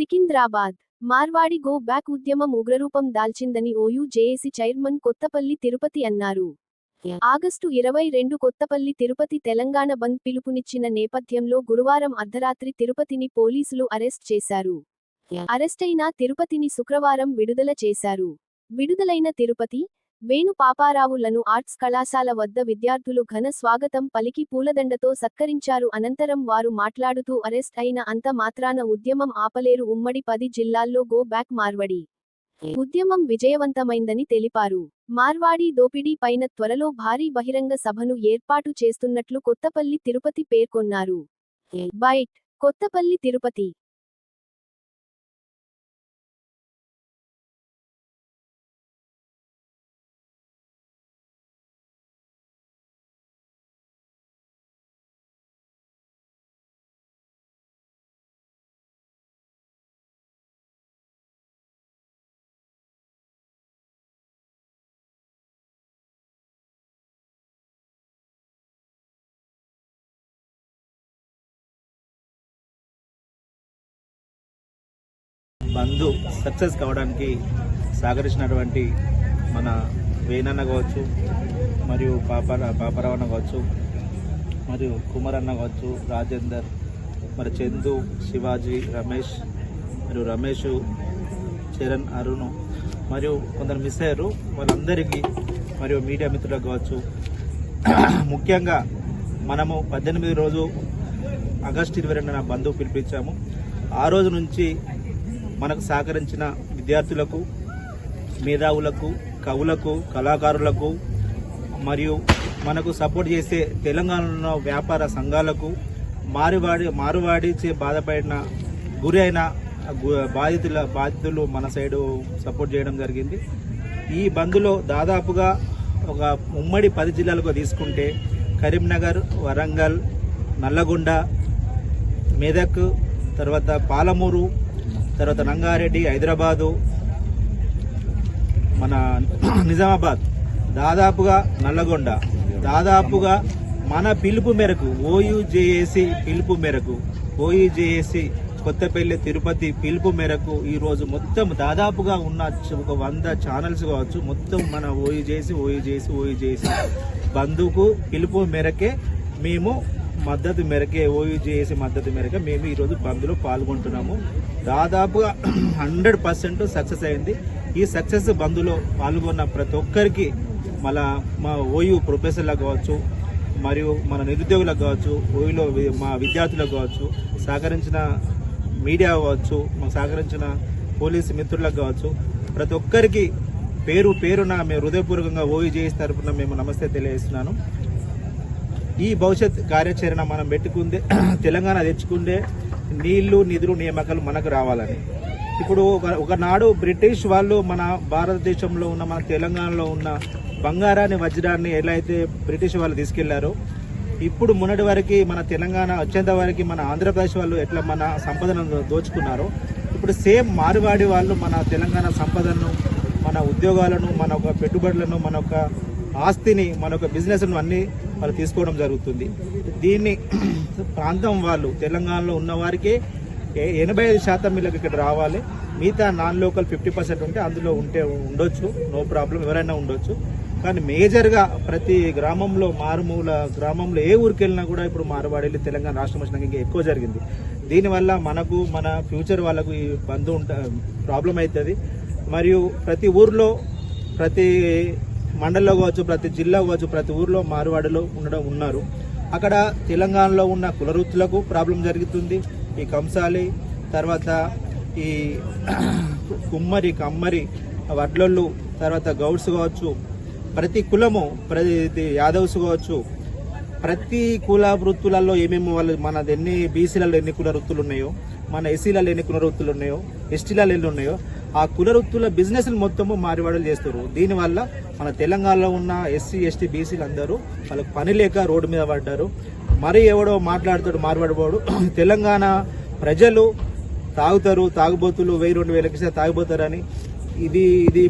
Secunderabad. Marwadi go back ఉద్యమం ఉగ్రరూపం దాల్చిందని OU JAC chairman Kothapalli Tirupati అన్నారు. ఆగస్టు ఇరవై రెండు కొత్తపల్లి తిరుపతి తెలంగాణ బంద్ పిలుపునిచ్చిన నేపథ్యంలో గురువారం అర్ధరాత్రి తిరుపతిని పోలీసులు అరెస్ట్ చేశారు. అరెస్టైన తిరుపతిని శుక్రవారం విడుదల చేశారు. విడుదలైన తిరుపతి వేణు పాపారావులను ఆర్ట్స్ కళాశాల వద్ద విద్యార్థులు ఘన స్వాగతం పలికి పూలదండతో సత్కరించారు. అనంతరం వారు మాట్లాడుతూ అరెస్ట్ అయిన అంత మాత్రాన ఉద్యమం ఆపలేరు. ఉమ్మడి పది జిల్లాల్లో గో బ్యాక్ మార్వడి. ఉద్యమం విజయవంతమైందని తెలిపారు. మార్వాడి దోపిడీ పైన త్వరలో భారీ బహిరంగ సభను ఏర్పాటు చేస్తున్నట్లు కొత్తపల్లి తిరుపతి పేర్కొన్నారు. బైట్. కొత్తపల్లి తిరుపతి. బంధు సక్సెస్ కావడానికి సహకరించినటువంటి మన వేణన్న కావచ్చు మరియు పాప పాపరావు కావచ్చు మరియు కుమార్ అన్న కావచ్చు రాజేందర్ మరి చందు శివాజీ రమేష్ మరియు రమేష్ చరణ్ అరుణ్ మరియు కొందరు మిస్ అయ్యారు. వాళ్ళందరికీ మరియు మీడియా మిత్రులకు కావచ్చు ముఖ్యంగా మనము పద్దెనిమిది రోజు ఆగస్టు ఇరవై రెండున బంధువు పిలిపించాము. ఆ రోజు నుంచి మనకు సహకరించిన విద్యార్థులకు మేధావులకు కవులకు కళాకారులకు మరియు మనకు సపోర్ట్ చేసే తెలంగాణలో వ్యాపార సంఘాలకు మారువాడి మారువాడిచే బాధపడిన గురి అయిన గు- బాధితుల బాధితులు మన సైడు సపోర్ట్ చేయడం జరిగింది. ఈ బంద్లో దాదాపుగా ఒక ఉమ్మడి పది జిల్లాలకు తీసుకుంటే కరీంనగర్ వరంగల్ నల్లగొండ మెదక్ తర్వాత పాలమూరు తర్వాత రంగారెడ్డి హైదరాబాదు మన నిజామాబాద్. దాదాపుగా నల్లగొండ. దాదాపుగా మన పిలుపు మేరకు ఓయూజేఏసి పిలుపు మేరకు ఓయూజేఏసి కొత్తపల్లి తిరుపతి పిలుపు మేరకు ఈరోజు మొత్తం దాదాపుగా ఉన్న ఒక వంద ఛానల్స్ కావచ్చు. మొత్తం మన ఓయూ చేసి ఓయూ చేసి ఓయూ చేసి బంధువుకు పిలుపు మేరకే మేము మద్దతు మేరకే ఓయూ మద్దతు మేరకే మేము ఈరోజు బంద్లో పాల్గొంటున్నాము. దాదాపుగా హండ్రెడ్ పర్సెంట్ సక్సెస్ అయింది. ఈ సక్సెస్ బంద్లో పాల్గొన్న ప్రతి ఒక్కరికి మళ్ళా మా ఓయూ ప్రొఫెసర్లకు కావచ్చు మరియు మన నిరుద్యోగులకు కావచ్చు ఓయూలో మా విద్యార్థులకు కావచ్చు సహకరించిన మీడియా కావచ్చు మాకు సహకరించిన పోలీసు మిత్రులకు కావచ్చు ప్రతి ఒక్కరికి పేరు పేరున మేము హృదయపూర్వకంగా ఓయూ చేసి తరఫున మేము నమస్తే తెలియజేస్తున్నాను. ఈ భవిష్యత్ కార్యాచరణ మనం పెట్టుకుందే తెలంగాణ తెచ్చుకుందే నీళ్ళు నిధులు నియామకాలు మనకు రావాలని. ఇప్పుడు ఒక ఒకనాడు బ్రిటిష్ వాళ్ళు మన భారతదేశంలో ఉన్న మన తెలంగాణలో ఉన్న బంగారాన్ని వజ్రాన్ని ఎలా అయితే బ్రిటిష్ వాళ్ళు తీసుకెళ్ళారో ఇప్పుడు మొన్నటి వరకు మన తెలంగాణ వచ్చేంత వరకు మన ఆంధ్రప్రదేశ్ వాళ్ళు ఎట్లా మన సంపదను దోచుకున్నారో ఇప్పుడు సేమ్ మారువాడి వాళ్ళు మన తెలంగాణ సంపదను మన ఉద్యోగాలను మన ఒక పెట్టుబడులను మన ఒక ఆస్తిని మన యొక్క బిజినెస్ను అన్ని వాళ్ళు తీసుకోవడం జరుగుతుంది. దీన్ని ప్రాంతం వాళ్ళు తెలంగాణలో ఉన్న వారికి ఏ- ఎనభై ఐదు శాతం వీళ్ళకి ఇక్కడ రావాలి. మిగతా నాన్ లోకల్ ఫిఫ్టీ పర్సెంట్ ఉంటే అందులో ఉంటే ఉండొచ్చు నో ప్రాబ్లం ఎవరైనా ఉండొచ్చు. కానీ మేజర్గా ప్రతి గ్రామంలో మారుమూల గ్రామంలో ఏ ఊరికి వెళ్ళినా కూడా ఇప్పుడు మారువాడేళ్ళు తెలంగాణ రాష్ట్రం వచ్చినాక ఇంకా ఎక్కువ జరిగింది. దీనివల్ల మనకు మన ఫ్యూచర్ వాళ్ళకు ఈ బంధు ఉంట ప్రాబ్లం అవుతుంది. మరియు ప్రతి ఊర్లో ప్రతి మండలిలో కావచ్చు ప్రతి జిల్లా కావచ్చు ప్రతి ఊర్లో మారువాడలో ఉండడం ఉన్నారు. అక్కడ తెలంగాణలో ఉన్న కులవృత్తులకు ప్రాబ్లం జరుగుతుంది. ఈ కంసాలి తర్వాత ఈ కుమ్మరి కమ్మరి వడ్లళ్ళు తర్వాత గౌడ్స్ కావచ్చు ప్రతి కులము ప్రతి యాదవ్స్ కావచ్చు ప్రతి కుల వృత్తులలో ఏమేమి వాళ్ళు మన ఎన్ని బీసీలలో ఎన్ని కుల వృత్తులు ఉన్నాయో మన ఎస్సీలలో ఎన్ని కుల వృత్తులు ఉన్నాయో ఎస్టీలలో ఎన్ని ఉన్నాయో ఆ కుల వృత్తుల బిజినెస్ మొత్తము మారివాడలు చేస్తారు దీనివల్ల మన తెలంగాణలో ఉన్న ఎస్సీ ఎస్టీ బీసీలు అందరూ వాళ్ళకి పని లేక రోడ్డు మీద పడ్డారు. మరి ఎవడో మాట్లాడతాడు మారువాడిపోడు తెలంగాణ ప్రజలు తాగుతారు తాగుబోతులు వెయ్యి రెండు వేలకి తాగుబోతారని. ఇది ఇది